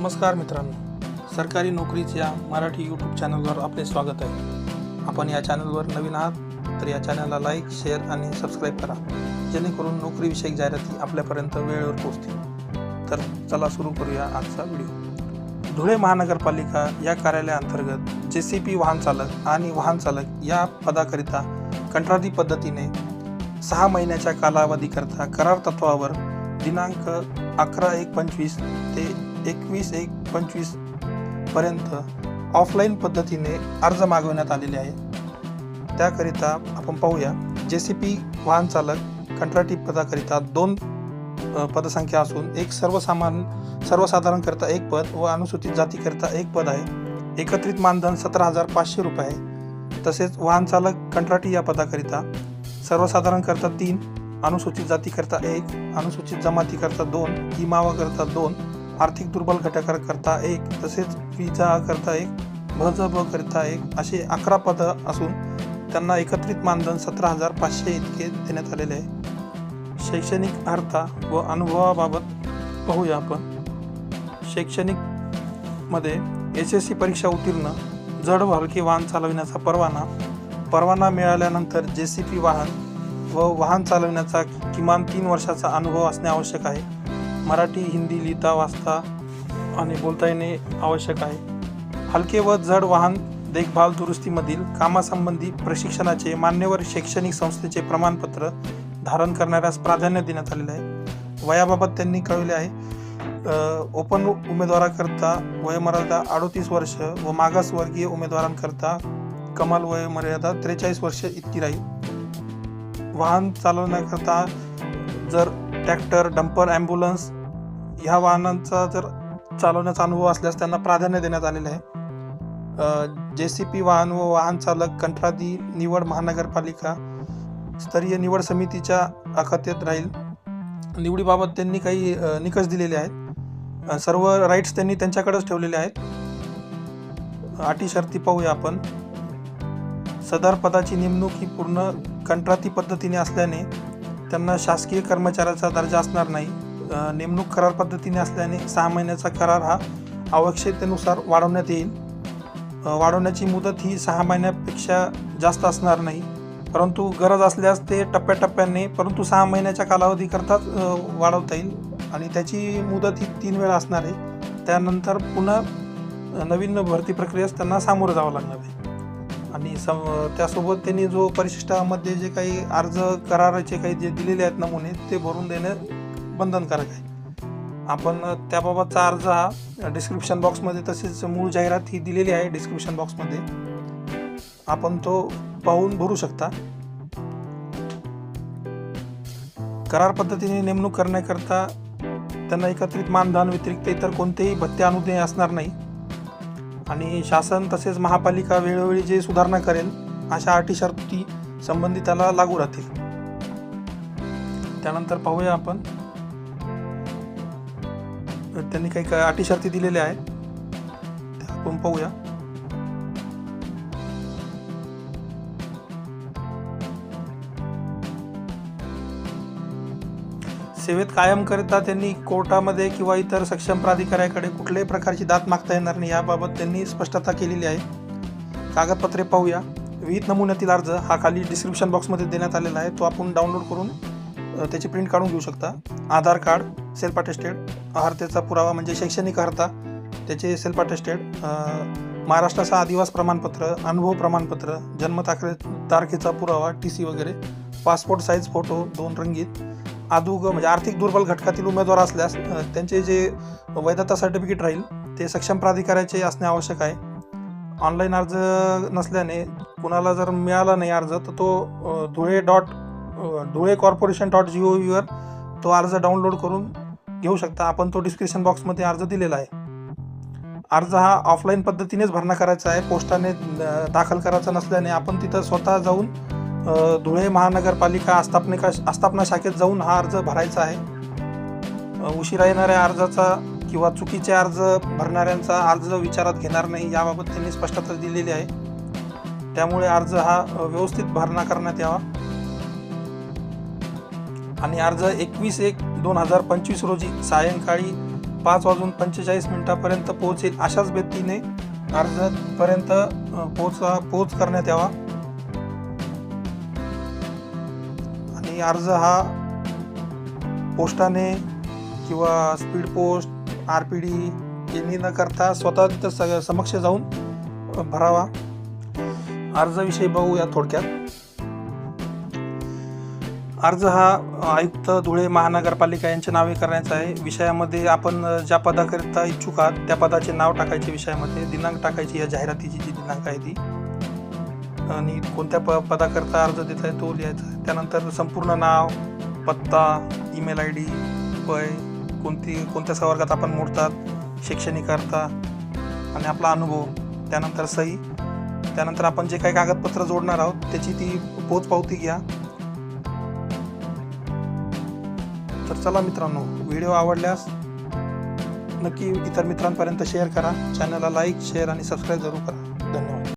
नमस्कार मित्रांनो. सरकारी नोकरीच्या मराठी यूट्यूब चॅनलवर आपले स्वागत आहे. आपण या चॅनलवर नवीन आहात तर या चॅनलला लाईक शेअर आणि सबस्क्राईब करा. जेणेकरून नोकरीविषयक जाहिराती आपल्यापर्यंत वेळेवर पोहोचतील. तर चला सुरू करूया आजचा व्हिडिओ धुळे महानगरपालिका या कार्यालयाअंतर्गत जे सी पी वाहन चालक आणि वाहन चालक या पदाकरिता कंत्राटी पद्धतीने सहा महिन्याच्या कालावधीकरता करार तत्वावर दिनांक अकरा एक पंचवीस ते एकवीस एक पंचवीसपर्यंत ऑफलाईन पद्धतीने अर्ज मागवण्यात आलेले आहे त्याकरिता आपण पाहूया जे सी पी वाहन चालक कंत्राटी पदाकरिता दोन पदसंख्या असून एक सर्वसामान सर्वसाधारणकरिता एक पद व अनुसूचित जातीकरिता एक पद आहे. एकत्रित मानधन सतरा हजार पाचशे रुपये आहे. तसेच वाहन चालक कंत्राटी या पदाकरिता सर्वसाधारणकरता तीन अनुसूचित जातीकरता एक अनुसूचित जमातीकरता दोन इमावाकरता दोन आर्थिक दुर्बल घटकाकरता एक तसेच विजा करता एक भज ब करता एक असे अकरा पदं असून त्यांना एकत्रित मानधन सतरा हजार पाचशे इतके देण्यात आलेले आहे. शैक्षणिक अर्हता व अनुभवाबाबत पाहूया आपण. शैक्षणिकमध्ये एस एस सी परीक्षा उत्तीर्ण जड व वाहन चालविण्याचा परवाना परवाना मिळाल्यानंतर जे सी पी वाहन व वाहन चालवण्याचा किमान तीन वर्षाचा अनुभव असणे आवश्यक आहे. मराठी हिंदी लिहिता वाचता आणि बोलता येणे आवश्यक आहे. हलके व जड वाहन देखभाल दुरुस्तीमधील कामासंबंधी प्रशिक्षणाचे मान्यवर शैक्षणिक संस्थेचे प्रमाणपत्र धारण करणाऱ्यास प्राधान्य देण्यात आलेले आहे. वयाबाबत त्यांनी कळवले आहे. ओपन उमेदवाराकरता वयमर्यादा अडोतीस वर्ष व मागासवर्गीय उमेदवारांकरता कमाल वयमर्यादा त्रेचाळीस वर्ष इतकी राहील. वाहन चालवण्याकरता जर ट्रॅक्टर डंपर ॲम्ब्युलन्स ह्या वाहनांचा जर चालवण्याचा अनुभव असल्यास त्यांना प्राधान्य देण्यात आलेलं आहे. जे सी पी वाहन व वाहन चालक कंत्राटी निवड महानगरपालिका स्तरीय निवड समितीच्या अखत्यात राहील. निवडीबाबत त्यांनी काही निकष दिलेले आहेत. सर्व राईट्स त्यांनी त्यांच्याकडेच ठेवलेले आहेत. अटी शर्ती पाहूया आपण. सदर पदाची नेमणूक ही पूर्ण कंत्राटी पद्धतीने असल्याने त्यांना शासकीय कर्मचाऱ्याचा दर्जा असणार नाही. नेमणूक करार पद्धतीने असल्याने सहा महिन्याचा करार हा आवश्यकतेनुसार वाढवण्यात येईल. वाढवण्याची मुदत ही सहा महिन्यापेक्षा जास्त असणार नाही. परंतु गरज असल्यास ते टप्प्याटप्प्याने परंतु सहा महिन्याच्या कालावधीकरताच वाढवता येईल आणि त्याची मुदत ही तीन वेळा असणार आहे. त्यानंतर पुन्हा नवीन भरती प्रक्रियेस त्यांना सामोरं जावं लागणार आहे. आणि सम त्यासोबत त्यांनी जो परिशिष्टामध्ये जे काही अर्ज कराराचे काही जे दिलेले आहेत नमुने ते भरून देणं बंधनकारक आहे. आपण त्याबाबतचा अर्ज हा डिस्क्रिप्शन बॉक्समध्ये तसेच मूळ जाहिरात ही दिलेली आहे डिस्क्रिप्शन बॉक्समध्ये आपण तो पाहून भरू शकता. करार पद्धतीने नेमणूक करण्याकरता त्यांना एकत्रित मानधन व्यतिरिक्त इतर कोणतेही भत्ते अनुदेय असणार नाही. आणि शासन तसेच महापालिका वेळोवेळी जे सुधारणा करेल अशा अटी शर्ती संबंधित त्याला लागू राहतील. त्यानंतर पाहूया आपण. त्यांनी काही का अटी शर्ती दिलेल्या आहेत त्या आपण पाहूया. सेवेत कायम करता त्यांनी कोर्टामध्ये किंवा इतर सक्षम प्राधिकाऱ्याकडे कुठल्याही प्रकारची दात मागता येणार नाही याबाबत त्यांनी स्पष्टता केलेली आहे. कागदपत्रे पाहूया. विहित नमुन्यातील अर्ज हा खाली डिस्क्रिप्शन बॉक्समध्ये देण्यात आलेला आहे. तो आपण डाउनलोड करून त्याची प्रिंट काढून घेऊ शकता. आधार कार्ड सेल्फ अटेस्टेड अर्हतेचा पुरावा म्हणजे शैक्षणिक अर्हता त्याचे सेल्फ अटेस्टेड महाराष्ट्राचा आदिवास प्रमाणपत्र अनुभव प्रमाणपत्र जन्म तारखेचा पुरावा टी सी वगैरे पासपोर्ट साईज फोटो दोन रंगीत आदुग म्हणजे आर्थिक दुर्बल घटकातील उमेदवार असल्यास त्यांचे जे वैधता सर्टिफिकेट राहील ते सक्षम प्राधिकाऱ्याचे असणे आवश्यक आहे. ऑनलाईन अर्ज नसल्याने कुणाला जर मिळाला नाही अर्ज तर तो Dhule dot Dhule corporation dot G O व्हीवर तो अर्ज डाउनलोड करून घेऊ शकता. आपण तो डिस्क्रिप्शन बॉक्समध्ये अर्ज दिलेला आहे. अर्ज हा ऑफलाईन पद्धतीनेच भरणा करायचा आहे. पोस्टाने दाखल करायचा नसल्याने आपण तिथं स्वतः जाऊन धुळे महानगरपालिका आस्थापनिका आस्थापना शाखेत जाऊन हा अर्ज भरायचा आहे. उशिरा येणाऱ्या अर्जाचा किंवा चुकीचे अर्ज भरणाऱ्यांचा अर्ज विचारात घेणार नाही याबाबत त्यांनी स्पष्टता दिलेली आहे. त्यामुळे अर्ज हा व्यवस्थित भरणा करण्यात यावा. आणि अर्ज एकवीस एक दोन हजार पंचवीस रोजी सायंकाळी पाच वाजून पंचेचाळीस मिनिटापर्यंत पोहोचेल अशाच व्यक्तीने अर्जापर्यंत पोहोचा पोहोच करण्यात यावा. आणि अर्ज हा पोस्टाने किंवा speed post R P D यांनी न करता स्वतः तिथं स समक्ष जाऊन भरावा. अर्जाविषयी बघूया थोडक्यात. अर्ज हा आयुक्त धुळे महानगरपालिका यांच्या नावे करण्याचा आहे. विषयामध्ये आपण ज्या पदाकरिता इच्छुक आहात त्या पदाचे नाव टाकायचे विषयामध्ये. दिनांक टाकायची या जाहिरातीची जी दिनांक आहे ती. आणि कोणत्या प पदाकरता अर्ज देत आहे तो लिहायचा आहे. त्यानंतर संपूर्ण नाव पत्ता ईमेल आय डी वय कोणती कोणत्या संवर्गात आपण मोडतात शैक्षणिक करता आणि आपला अनुभव त्यानंतर सही. त्यानंतर आपण जे काही कागदपत्र जोडणार आहोत त्याची ती पोचपावती घ्या. तर चला मित्रांनो व्हिडिओ आवडल्यास नक्की इतर मित्रांपर्यंत शेअर करा. चॅनलला लाईक शेअर आणि सबस्क्राईब जरूर करा.